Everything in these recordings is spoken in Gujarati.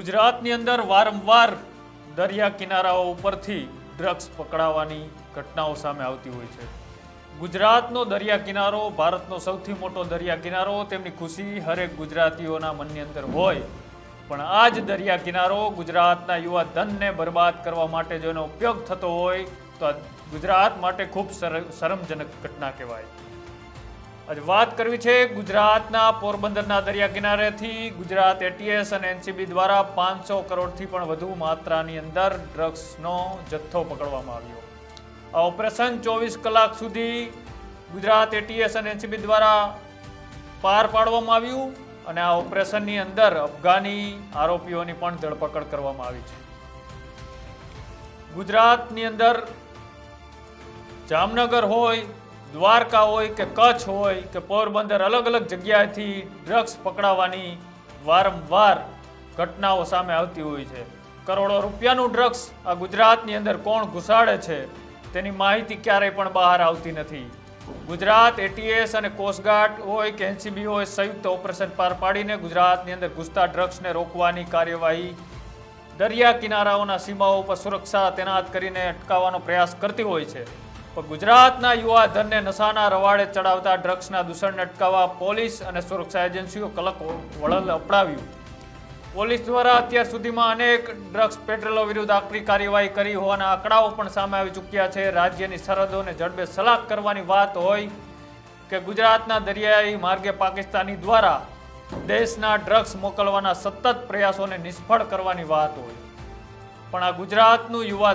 ગુજરાતની અંદર વારંવાર દરિયા કિનારાઓ ઉપરથી ડ્રગ્સ પકડાવાની ઘટનાઓ સામે આવતી હોય છે. ગુજરાતનો દરિયા કિનારો ભારતનો સૌથી મોટો દરિયા કિનારો, તેમની ખુશી હરેક ગુજરાતીઓના મનની અંદર હોય. પણ આ જ દરિયા કિનારો ગુજરાતના યુવા ધનને બરબાદ કરવા માટે જો એનો ઉપયોગ થતો હોય, તો ગુજરાત માટે ખૂબ શર- શરમજનક ઘટના કહેવાય. આજે વાત કરવી છે ગુજરાતના પોરબંદરના દરિયા કિનારેથી. ગુજરાત એટીએસ અને એનસીબી દ્વારા પાંચસો કરોડથી પણ વધુ માત્રાની અંદર ડ્રગ્સનો જથ્થો પકડવામાં આવ્યો. આ ઓપરેશન ચોવીસ કલાક સુધી ગુજરાત એટીએસ અને એનસીબી દ્વારા પાર પાડવામાં આવ્યું અને આ ઓપરેશનની અંદર અફઘાની આરોપીઓની પણ ધરપકડ કરવામાં આવી છે. ગુજરાતની અંદર જામનગર હોય દ્વારકા હોય કે કચ્છ હોય કે પોરબંદર, અલગ અલગ જગ્યાએથી ડ્રગ્સ પકડાવાની વારંવાર ઘટનાઓ સામે આવતી હોય છે. કરોડો રૂપિયાનું ડ્રગ્સ આ ગુજરાતની અંદર કોણ ઘુસાડે છે તેની માહિતી ક્યારેય પણ બહાર આવતી નથી. ગુજરાત એટીએસ અને કોસ્ટગાર્ડ હોય કે એનસીબી હોય, સંયુક્ત ઓપરેશન પાર પાડીને ગુજરાતની અંદર ઘૂસતા ડ્રગ્સને રોકવાની કાર્યવાહી દરિયા કિનારાઓના સીમાઓ પર સુરક્ષા તૈનાત કરીને અટકાવવાનો પ્રયાસ કરતી હોય છે. પણ ગુજરાતના યુવા ધનને નશાના રવાડે ચડાવતા ડ્રગ્સના દૂષણને અટકાવવા પોલીસ અને સુરક્ષા એજન્સીઓ કલક વળલ અપનાવ્યું પોલીસ દ્વારા અત્યાર સુધીમાં અનેક ડ્રગ્સ પેટ્રોલો વિરુદ્ધ આકરી કાર્યવાહી કરી હોવાના આંકડાઓ પણ સામે આવી ચૂક્યા છે. રાજ્યની સરહદોને ઝડપે સલાક કરવાની વાત હોય કે ગુજરાતના દરિયાઈ માર્ગે પાકિસ્તાની દ્વારા દેશના ડ્રગ્સ મોકલવાના સતત પ્રયાસોને નિષ્ફળ કરવાની વાત હોય. પણ આ ગુજરાતનું યુવા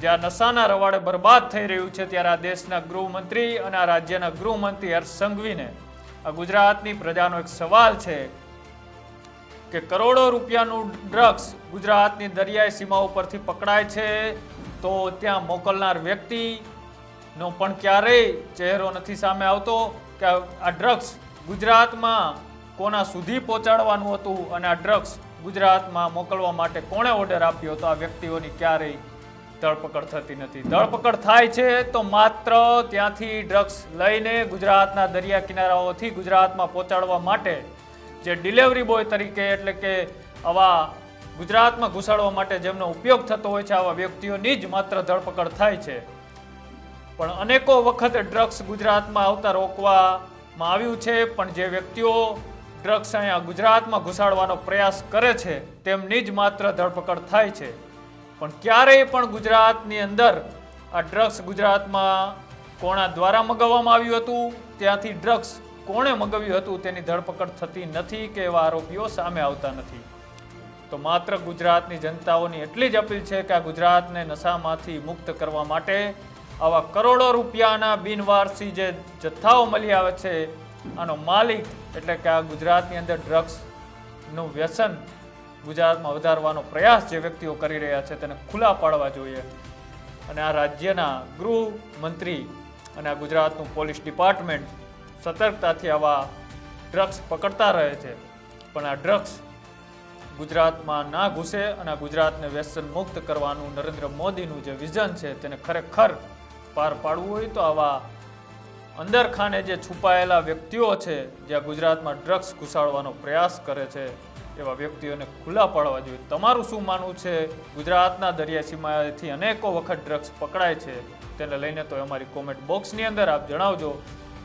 જ્યાં નશાના રવાડે બરબાદ થઈ રહ્યું છે, ત્યારે આ દેશના ગૃહમંત્રી અને આ રાજ્યના ગૃહમંત્રી હર્ષ સંઘવીને આ ગુજરાતની પ્રજાનો એક સવાલ છે કે કરોડો રૂપિયાનું ડ્રગ્સ ગુજરાતની દરિયાઈ સીમા ઉપરથી પકડાય છે, તો ત્યાં મોકલનાર વ્યક્તિનો પણ ક્યારેય ચહેરો નથી સામે આવતો કે આ ડ્રગ્સ ગુજરાતમાં કોના સુધી પહોંચાડવાનું હતું અને આ ડ્રગ્સ ગુજરાતમાં મોકલવા માટે કોણે ઓર્ડર આપ્યો હતો? આ વ્યક્તિઓની ક્યારેય ધરપકડ થતી નથી. ધરપકડ થાય છે તો માત્ર ત્યાંથી ડ્રગ્સ લઈને ગુજરાતના દરિયા કિનારાઓથી ગુજરાતમાં પહોંચાડવા માટે જે ડિલિવરી બોય તરીકે એટલે કે આવા ગુજરાતમાં ઘુસાડવા માટે જેમનો ઉપયોગ થતો હોય છે, આવા વ્યક્તિઓની જ માત્ર ધરપકડ થાય છે. પણ અનેકો વખત ડ્રગ્સ ગુજરાતમાં આવતા રોકવામાં આવ્યું છે, પણ જે વ્યક્તિઓ ડ્રગ્સ અહીંયા ગુજરાતમાં ઘુસાડવાનો પ્રયાસ કરે છે, તેમની જ માત્ર ધરપકડ થાય છે. પણ ક્યારેય પણ ગુજરાતની અંદર આ ડ્રગ્સ ગુજરાતમાં કોણા દ્વારા મગાવવામાં આવ્યું હતું? ત્યાંથી ડ્રગ્સ કોણે મગાવ્યું હતું? તેની ધરપકડ થતી નથી કે એવા આરોપીઓ સામે આવતા નથી. તો માત્ર ગુજરાતની જનતાઓની એટલી જ અપીલ છે કે આ ગુજરાતને નશામાંથી મુક્ત કરવા માટે આવા કરોડો રૂપિયાના બિનવારસી જે જથ્થાઓ મળી આવે છે, આનો માલિક એટલે કે આ ગુજરાતની અંદર ડ્રગ્સનું વ્યસન ગુજરાતમાં વધારવાનો પ્રયાસ જે વ્યક્તિઓ કરી રહ્યા છે તેને ખુલ્લા પાડવા જોઈએ. અને આ રાજ્યના ગૃહમંત્રી અને આ ગુજરાતનું પોલીસ ડિપાર્ટમેન્ટ સતર્કતાથી આવા ડ્રગ્સ પકડતા રહે છે. પણ આ ડ્રગ્સ ગુજરાતમાં ના ઘૂસે અને ગુજરાતને વ્યસન મુક્ત કરવાનું નરેન્દ્ર મોદીનું જે વિઝન છે તેને ખરેખર પાર પાડવું હોય તો આવા અંદરખાને જે છુપાયેલા વ્યક્તિઓ છે જે ગુજરાતમાં ડ્રગ્સ ઘુસાડવાનો પ્રયાસ કરે છે એવા વ્યક્તિઓને ખુલ્લા પાડવા જોઈએ. તમારું શું માનવું છે? ગુજરાતના દરિયાસીમાથી અનેકો વખત ડ્રગ્સ પકડાય છે. તેને લઈને તો અમારી કોમેન્ટ બોક્સની અંદર આપ જણાવજો.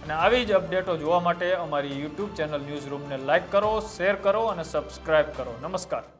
અને આવી જ અપડેટો જોવા માટે અમારી યુટ્યુબ ચેનલ ન્યૂઝ રૂમને લાઇક કરો, શેર કરો અને સબસ્ક્રાઈબ કરો. નમસ્કાર.